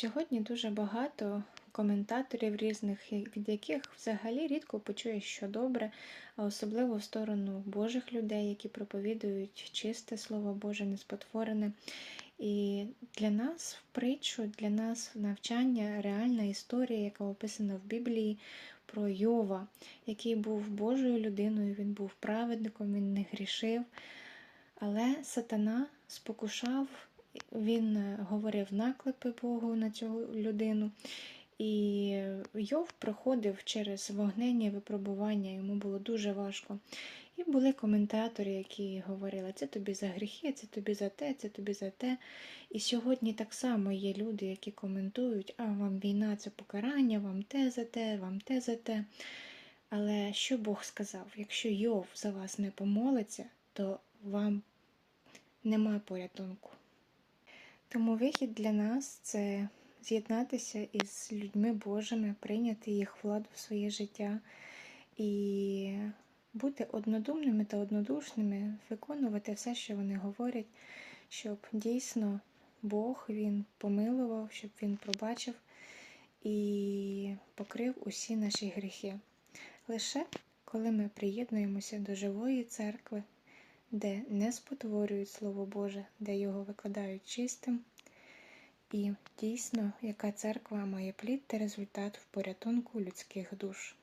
Сьогодні дуже багато коментаторів різних, від яких взагалі рідко почуєш, що добре, а особливо в сторону Божих людей, які проповідують чисте Слово Боже, неспотворене. І для нас в притчу, для нас навчання реальна історія, яка описана в Біблії про Йова, який був Божою людиною, він був праведником, він не грішив. Але сатана спокушав, він е, говорив наклепи Богу на цю людину. І Йов проходив через вогнення випробування, йому було дуже важко. І були коментатори, які говорили, це тобі за гріхи, це тобі за те, це тобі за те. І сьогодні так само є люди, які коментують, а вам війна це покарання, вам те за те, вам те за те. Але що Бог сказав? Якщо Йов за вас не помолиться, то вам немає порятунку. Тому вихід для нас це з'єднатися із людьми Божими, прийняти їх владу в своє життя і бути однодумними та однодушними, виконувати все, що вони говорять, щоб дійсно Бог він помилував, щоб він пробачив і покрив усі наші гріхи. Лише коли ми приєднуємося до живої церкви, де не спотворюють Слово Боже, де його викладають чистим, і дійсно, яка церква має плід та результат в порятунку людських душ.